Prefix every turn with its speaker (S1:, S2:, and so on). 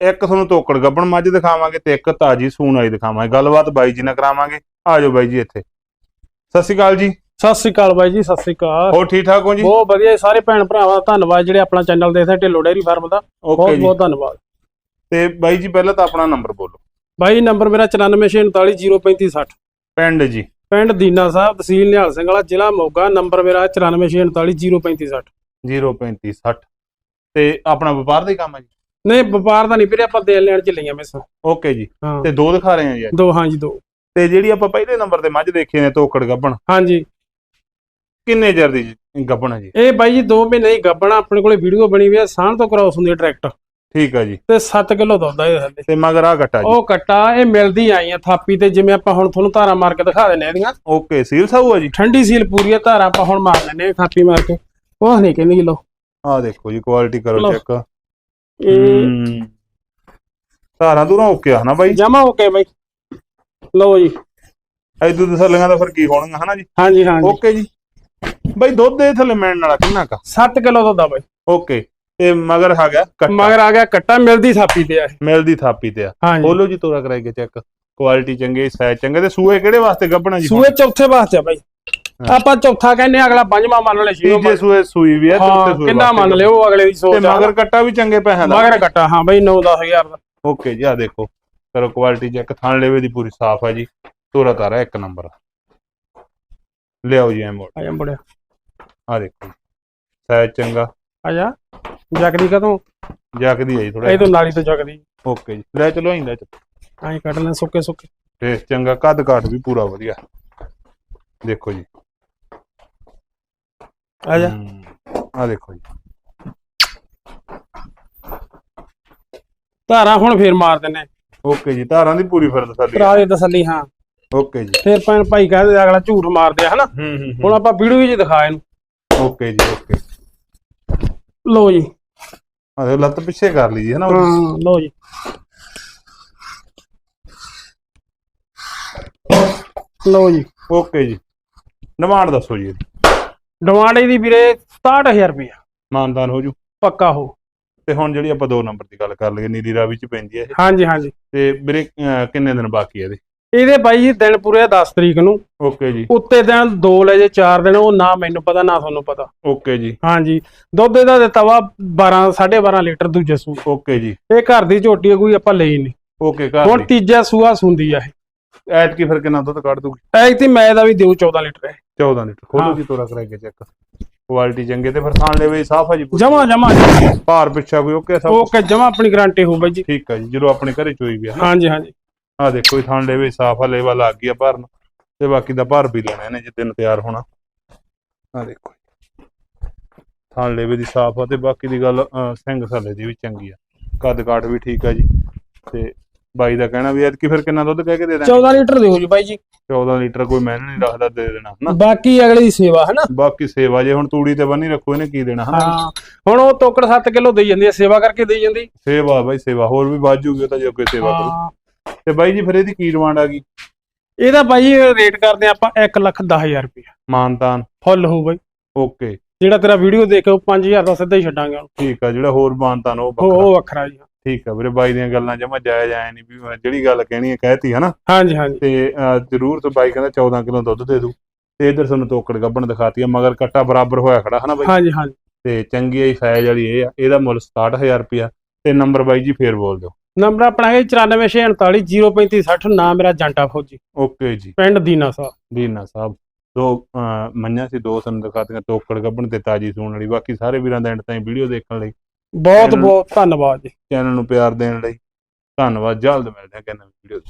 S1: ਇੱਕ ਤੁਹਾਨੂੰ ਤੋਕੜ ਗੱਬਣ ਮੱਝ ਦਿਖਾਵਾਂਗੇ ਤੇ ਇੱਕ ਤਾਜੀ ਸੂਣ ਆਈ ਦਿਖਾਵਾਂਗੇ। ਗੱਲਬਾਤ ਬਾਈ ਜੀ ਨਾਲ ਕਰਾਵਾਂਗੇ। ਆ ਜਾਓ ਬਾਈ ਜੀ ਇੱਥੇ। ਸਤਿ ਸ਼੍ਰੀ ਅਕਾਲ ਜੀ।
S2: ਸਤਿ ਸ੍ਰੀ ਅਕਾਲ ਬਾਈ ਜੀ ਸਤਿ ਸ੍ਰੀ ਅਕਾਲ।
S1: ਹੋਰ ਠੀਕ ਠਾਕ ਹੋ ਜੀ?
S2: ਬਹੁਤ ਵਧੀਆ ਜੀ, ਸਾਰੇ ਭੈਣ ਭਰਾਵਾਂ ਦਾ ਧੰਨਵਾਦ ਜਿਹੜੇ ਆਪਣਾ ਚੈਨਲ ਦੇਖਦੇ ਢਿੱਲੋ ਡੇਅਰੀ ਫਾਰਮ ਦਾ।
S1: ਓਕੇ
S2: ਬਹੁਤ
S1: ਜੀ।
S2: ਬਹੁਤ ਧੰਨਵਾਦ।
S1: ਤੇ ਬਾਈ ਜੀ ਪਹਿਲਾਂ ਤਾਂ ਆਪਣਾ ਨੰਬਰ ਬੋਲੋ।
S2: ਬਾਈ ਨੰਬਰ ਮੇਰਾ 9469403560
S1: ਪਿੰਡ ਜੀ।
S2: ਪਿੰਡ ਦੀਨਾ ਸਾਹਿਬ ਤਹਿਸੀਲ ਨਿਹਾਲ ਸਿੰਘ ਵਾਲਾ ਜ਼ਿਲ੍ਹਾ ਮੋਗਾ ਨੰਬਰ ਮੇਰਾ 9469403560
S1: 03560 ਤੇ ਆਪਣਾ ਵਪਾਰ ਦਾ ਹੀ ਕੰਮ ਹੈ ਜੀ?
S2: ਨਹੀਂ ਵਪਾਰ ਦਾ ਨਹੀਂ ਵੀਰੇ ਆਪਾਂ ਦੇਣ ਲੈਣ ਚ ਲਈਆਂ ਮੈਸਾਂ
S1: ਓਕੇ ਜੀ।
S2: ਹਾਂ।
S1: ਤੇ ਦੋ ਦਿਖਾ ਰਹੇ ਹਾਂ ਜੀ ਅੱਜ।
S2: ਦੋ ਹਾਂ ਜੀ ਦੋ।
S1: ਤੇ ਜਿਹੜੀ ਆਪਾਂ ਪਹਿਲੇ ਨੰਬਰ ਤੇ ਮੱਝ ਦੇਖੀ ਨੇ ਤੋਕੜ ਗੱਬਣ
S2: ਹਾਂਜੀ
S1: ਕਿੰਨੇ ਚਿਰ ਦੀ ਜੀ ਗੱਬਣ ਹੈ ਜੀ?
S2: ਇਹ ਬਾਈ ਜੀ ਦੋ ਮਹੀਨੇ ਹੀ ਗੱਬਣਾ ਆਪਣੇ ਕੋਲੇ ਵੀਡੀਓ ਬਣੀ ਹੋਈ ਹੈ ਸਾਂਝ ਤੋਂ ਕ੍ਰਾਸ ਹੁੰਦੀ ਹੈ ਟਰੈਕਟ
S1: ਠੀਕ ਹੈ ਜੀ।
S2: ਤੇ 7 ਕਿਲੋ ਦੁੱਧ ਆ ਇਹ ਥੱਲੇ।
S1: ਤੇ ਮਗਰ ਆ ਘਟਾ ਜੀ।
S2: ਉਹ ਕੱਟਾ ਇਹ ਮਿਲਦੀ ਆਈਆਂ ਥਾਪੀ ਤੇ ਜਿਵੇਂ ਆਪਾਂ ਹੁਣ ਤੁਹਾਨੂੰ ਧਾਰਾ ਮਾਰ ਕੇ ਦਿਖਾ ਦਿੰਨੇ ਇਹਦੀਆਂ।
S1: ਓਕੇ ਸੀਲ ਸਾਊ ਆ ਜੀ?
S2: ਠੰਡੀ ਸੀਲ ਪੂਰੀ ਹੈ ਧਾਰਾ ਆਪਾਂ ਹੁਣ ਮਾਰ ਲੈਨੇ ਆ ਥਾਪੀ ਮਾਰ ਕੇ। ਉਹ ਨਹੀਂ ਕਹਿੰਦੀ ਲੋ
S1: ਆ ਦੇਖੋ ਜੀ ਕੁਆਲਿਟੀ ਕਰੋ
S2: ਲਓ।
S1: ਚੈੱਕ
S2: ਇਹ
S1: ਧਾਰਾਂ ਦੂਰਾਂ ਓਕੇ ਆ ਹਨਾ ਬਾਈ?
S2: ਜਮਾ ਹੋ ਕੇ ਬਾਈ। ਲਓ ਜੀ।
S1: ਐਦੂ ਤਸੱਲੀਆਂ ਦਾ ਫਿਰ ਕੀ ਹੋਣਗਾ ਹਨਾ ਜੀ?
S2: ਹਾਂਜੀ ਹਾਂਜੀ।
S1: ਓਕੇ ਜੀ। ਬਾਈ ਦੁੱਧ ਦੇ ਥੱਲੇ ਮਿਲਣ ਵਾਲਾ ਕਿੰਨਾ ਕਾ
S2: 7 ਕਿਲੋ ਦੁੱਧ ਆ ਬਾਈ।
S1: ਓਕੇ। ਤੇ ਮਗਰ ਆ ਗਿਆ ਕੱਟਾ।
S2: ਮਗਰ ਆ ਗਿਆ ਕੱਟਾ ਮਿਲਦੀ ਥਾਪੀ ਤੇ ਆ।
S1: ਮਿਲਦੀ ਥਾਪੀ ਤੇ ਆ। ਖੋਲੋ ਜੀ ਤੋਰਾ ਕਰਾਈ ਕੇ ਚੈੱਕ। ਕੁਆਲਿਟੀ ਚੰਗੀ ਸਾਈਜ਼ ਚੰਗੇ ਤੇ ਸੂਏ ਕਿਹੜੇ ਵਾਸਤੇ ਗੱਬਣਾ ਜੀ?
S2: ਸੂਏ ਚੌਥੇ ਵਾਸਤੇ ਆ ਬਾਈ। ਆਪਾਂ ਚੌਥਾ ਕਹਿੰਨੇ ਅਗਲਾ ਪੰਜਵਾਂ ਮੰਨ ਲੈ ਛੇਵਾਂ
S1: ਤੀਜੇ ਸੂਏ ਸੂਈ ਵੀ ਆ
S2: ਹਾਂ
S1: ਚੌਥੇ ਸੂਏ
S2: ਕਿੰਨਾ ਮੰਨ ਲਿਓ ਅਗਲੇ ਦੀ
S1: ਤੇ
S2: ਸੋਚ ਆ।
S1: ਮਗਰ ਕੱਟਾ ਵੀ ਚੰਗੇ ਪੈਸਿਆਂ ਦਾ।
S2: ਮਗਰ ਕੱਟਾ ਹਾਂ ਬਾਈ 9 10000 ਦਾ।
S1: ਓਕੇ ਜੀ ਆ ਦੇਖੋ। ਕਰੋ ਕੁਆਲਿਟੀ ਚੈੱਕ ਥਣ ਲੈਵੇ ਦੀ ਪੂਰੀ ਸਾਫ਼ ਆ ਜੀ। ਤੋਰਾ ਤਾਰਾ ਇੱਕ ਨੰਬਰ ਲਿਆਓ ਜੀ ਐਮੋਡ
S2: ਆ ਬੜਿਆ
S1: ਆ ਦੇਖੋ ਸਾਈਜ਼ ਚੰਗਾ।
S2: ਆ ਜਾ। ਜਗਦੀ ਕਦੋਂ?
S1: ਜੱਕਦੀ ਆ ਜੀ ਥੋੜਾ
S2: ਇਹ ਤੋਂ ਨਾਲੀ ਤੋਂ ਜਗਦੀ
S1: ਓਕੇ ਜੀ ਲੈ ਚਲੋ ਆਈਂਦਾ
S2: ਐਂ ਕੱਢ ਲੈ ਸੁੱਕੇ ਸੁੱਕੇ
S1: ਟੇਸਟ ਚੰਗਾ ਕੱਦ ਕਾਠ ਵੀ ਪੂਰਾ ਵਧੀਆ। ਦੇਖੋ ਜੀ।
S2: ਆ ਜਾ।
S1: ਆ ਦੇਖੋ ਜੀ।
S2: ਧਾਰਾ ਹੁਣ ਫੇਰ ਮਾਰ ਦਿੰਨੇ।
S1: ਓਕੇ ਜੀ ਧਾਰਾਂ ਦੀ ਪੂਰੀ ਫਿਰ ਤਸੱਲੀ
S2: ਭਰਾ ਦੀ ਤਸੱਲੀ ਹਾਂ।
S1: ਓਕੇ ਜੀ।
S2: ਫੇਰ ਭੈਣ ਭਾਈ ਕਹਿੰਦੇ ਅਗਲਾ ਝੂਠ ਮਾਰਦੇ ਆ ਹਨਾ? ਹੁਣ ਆਪਾਂ ਵੀਡੀਓ ਵਿੱਚ ਦਿਖਾ ਇਹਨੂੰ।
S1: ਓਕੇ ਜੀ ਓਕੇ।
S2: ਲਓ ਜੀ।
S1: ਆ ਦੇਖੋ, ਲੱਤ ਪਿੱਛੇ ਕਰ ਲਈ ਜੀ ਹੈ ਨਾ ਉਹਦੀ।
S2: ਹਾਂ ਲਓ ਜੀ। ਲਓ ਜੀ।
S1: ਓਕੇ ਜੀ। ਡਿਮਾਂਡ ਦੱਸੋ ਜੀ।
S2: ਡਿਮਾਂਡ ਇਹਦੀ ਵੀਰੇ 67000 ਰੁਪਏ
S1: ਮਾਨਦਾਨ ਹੋ ਜੂ।
S2: ਪੱਕਾ ਹੋ।
S1: ਤੇ ਹੁਣ ਜਿਹੜੀ ਆਪਾਂ ਦੋ ਨੰਬਰ ਦੀ ਗੱਲ ਕਰ ਲਈਏ ਨੀਲੀ ਰਾਵੀ ਚ ਪੈਂਦੀ ਹੈ ਇਹ।
S2: ਹਾਂਜੀ ਹਾਂਜੀ।
S1: ਤੇ ਵੀਰੇ ਅਹ, ਕਿੰਨੇ ਦਿਨ ਬਾਕੀ ਹੈ ਇਹਦੇ?
S2: ਇਹਦੇ ਬਾਈ ਜੀ ਦਿਨ ਪੂਰੇ ਆ 10 ਤਰੀਕ ਨੂੰ।
S1: ਓਕੇ ਜੀ।
S2: ਉੱਤੇ ਦਿਨ ਦੋ ਲੈ ਜੇ 4 ਦਿਨ ਉਹ ਨਾ ਮੈਨੂੰ ਪਤਾ ਨਾ ਤੁਹਾਨੂੰ ਪਤਾ।
S1: ਓਕੇ ਜੀ।
S2: ਹਾਂਜੀ। ਦੁੱਧ ਇਹਦਾ ਦਿੱਤਾ ਵਾ 12 12.5 ਲੀਟਰ ਦੂਜੇ ਸੂ
S1: ਓਕੇ ਜੀ।
S2: ਇਹ ਘਰ ਦੀ ਝੋਟੀ ਆ, ਕੋਈ ਆਪਾਂ ਲਈ ਨਹੀਂ।
S1: ਓਕੇ ਘਰ
S2: ਹੁਣ
S1: ਦੀ।
S2: ਤੀਜਾ ਸੂਆ ਸੁੰਦੀ ਆ ਇਹ।
S1: ਐਤ ਕੀ ਫਿਰ ਕਿੰਨਾ ਦੁੱਧ ਕੱਢ ਦੂਗੀ
S2: ਐਕ ਤੇ ਮੈਂ ਦਾ ਵੀ ਦਿਓ 14 ਲੀਟਰ ਹੈ
S1: 14 ਲੀਟਰ ਖੋਲੋ
S2: ਹਾਂ।
S1: ਜੀ ਤੋਰਾ ਕਰਾਈ ਕੇ ਚੈੱਕ। ਕੁਆਲਿਟੀ ਚੰਗੇ ਤੇ ਫਿਰ ਥਾਣ ਲੈਵੇ ਸਾਫ਼ ਆ ਜੀ ਪੂਰੀ।
S2: ਜਮਾ ਜਮਾ
S1: ਭਾਰ ਪਿੱਛਾ ਕੋਈ ਓਕੇ ਸਭ
S2: ਓਕੇ ਜਮਾ ਆਪਣੀ ਗਾਰੰਟੀ ਹੋ ਬਾਈ ਜੀ।
S1: ਠੀਕ ਆ ਜੀ ਜਦੋਂ ਆਪਣੇ ਘਰੇ ਚੋਈ ਵੀ ਹੈ
S2: ਹਾਂਜੀ ਹਾਂਜੀ।
S1: ਆ ਦੇਖੋ ਇਹ ਥਾਣ ਲੈਵੇ ਸਾਫ਼ ਆ ਲੇਵਾ ਲੱਗ ਗਿਆ ਭਰਨ। ਤੇ ਬਾਕੀ ਦਾ ਭਰ ਵੀ ਲੈਣਾ ਇਹਨੇ ਜਿੱਦਨ ਤਿਆਰ ਹੋਣਾ। ਆ ਦੇਖੋ ਥਾਣ ਲੈਵੇ ਦੀ ਸਾਫ਼ ਆ ਤੇ ਬਾਕੀ ਦੀ ਗੱਲ ਅਹ, ਸਿੰਘ ਸਾਲੇ ਦੀ ਵੀ ਚੰਗੀ ਆ। ਕੱਦ ਕਾਠ ਵੀ ਠੀਕ ਆ ਜੀ। ਤੇ ਬਾਈ ਦਾ ਕਹਿਣਾ ਵੀ ਐਤਕੀ ਫਿਰ ਕਿੰਨਾ ਦੁੱਧ ਕਹਿ ਕੇ ਦੇ ਦਾਂ
S2: 14 ਲੀਟਰ ਦਿਓ ਜੀ ਬਾਈ ਜੀ।
S1: 14 ਲੀਟਰ ਕੋਈ ਮੈਂ ਨਹੀਂ ਰੱਖਦਾ ਦੇ ਦੇਣਾ ਹਨਾ?
S2: ਬਾਕੀ ਅਗਲੇ ਦੀ ਸੇਵਾ ਹੈ ਨਾ
S1: ਬਾਕੀ ਸੇਵਾ ਜੇ ਹੁਣ ਤੂੜੀ ਤੇ ਬੰਨੀ ਰੱਖੋ ਇਹਨੇ ਕੀ ਦੇਣਾ ਹਨਾ?
S2: ਹੁਣ ਉਹ ਤੋਕੜ 7 ਕਿਲੋ ਦੇਈ ਜਾਂਦੀ ਹੈ ਸੇਵਾ ਕਰਕੇ ਦੇਈ ਜਾਂਦੀ।
S1: ਸੇਵਾ ਬਾਈ ਸੇਵਾ ਹੋਰ ਵੀ ਬਾਜੂਗੀ ਉਹ ਤਾਂ ਜੇ ਕੋਈ ਸੇਵਾ ਕਰੂ। ਤੇ ਬਾਈ ਜੀ ਫਿਰ ਇਹਦੀ ਕੀ ਡਿਮਾਂਡ ਆ ਗਈ?
S2: ਇਹਦਾ ਬਾਈ ਰੇਟ ਕਰਦੇ ਆਪਾਂ 1 ਲੱਖ 10000 ਰੁਪਏ
S1: ਮਾਨਤਾਨ।
S2: ਫੁੱਲ ਹੋ ਬਾਈ।
S1: ਓਕੇ।
S2: ਜਿਹੜਾ ਤੇਰਾ ਵੀਡੀਓ ਦੇਖੇ ਉਹ 5000 ਦਾ ਸਿੱਧਾ ਹੀ ਛੱਡਾਂਗੇ।
S1: ਠੀਕ ਆ ਜਿਹੜਾ ਹੋਰ ਮਾਨਤਾਨ ਉਹ ਵੱਖਰਾ।
S2: ਉਹ ਵੱਖਰਾ ਜੀ
S1: ਠੀਕ ਆ ਵੀਰੇ ਬਾਈ ਦੀਆਂ ਗੱਲਾਂ ਜਮਾ ਜਾਇਜ਼ ਆਏ ਨਹੀਂ ਵੀ ਮੈਂ ਜਿਹੜੀ ਗੱਲ ਕਹਿਣੀ ਹੈ ਕਹਿਤੀ ਹਨਾ
S2: ਹਾਂਜੀ ਹਾਂਜੀ।
S1: ਤੇ ਅਹ, ਜ਼ਰੂਰ ਤੋਂ ਬਾਈ ਕਹਿੰਦਾ 14 ਕਿਲੋ ਦੁੱਧ ਦੇ ਦੂ। ਤੇ ਇਧਰ ਤੁਹਾਨੂੰ ਤੋਕੜ ਗੱਬਣ ਦਿਖਾਤੀ ਆ ਮਗਰ ਕੱਟਾ ਬਰਾਬਰ ਹੋਇਆ ਖੜਾ ਹਨਾ ਬਾਈ?
S2: ਹਾਂਜੀ ਹਾਂਜੀ।
S1: ਤੇ ਚੰਗੀ ਆਈ ਸਾਈਜ਼ ਵਾਲੀ ਇਹ ਆ ਇਹਦਾ ਮੁੱਲ 67000 ਰੁਪਿਆ ਤੇ ਨੰਬਰ ਬਾਈ ਜੀ ਫੇਰ ਬੋਲ ਦਿਓ।
S2: ਨੰਬਰ ਆਪਣਾ ਹੈ 9448 ਨਾਮ ਮੇਰਾ ਜੰਟਾ ਫੌਜੀ।
S1: ਓਕੇ ਜੀ।
S2: ਪਿੰਡ ਦੀਨਾ ਸਾਹਿਬ।
S1: ਦੀਨਾ ਸਾਹਿਬ। ਦੋ ਅਹ, ਮੰਨਿਆ ਸੀ ਦੋ ਤੁਹਾਨੂੰ ਦਿਖਾਤੀਆਂ ਤੋਕੜ ਗੱਬਣ ਤੇ ਤਾਜੀ ਸੂਣ ਵਾਲੀ ਬਾਕੀ ਸਾਰੇ ਵੀਰਾਂ ਦਾ ਐਂਡ ਤਾਈਂ ਵੀਡੀਓ ਦੇਖਣ ਲਈ।
S2: ਬਹੁਤ ਬਹੁਤ ਧੰਨਵਾਦ ਜੀ।
S1: ਚੈਨਲ ਨੂੰ ਪਿਆਰ ਦੇਣ ਲਈ। ਧੰਨਵਾਦ ਜਲਦ ਮਿਲਦੇ ਹਾਂ ਕਿ ਨਵੀਂ ਵੀਡੀਓ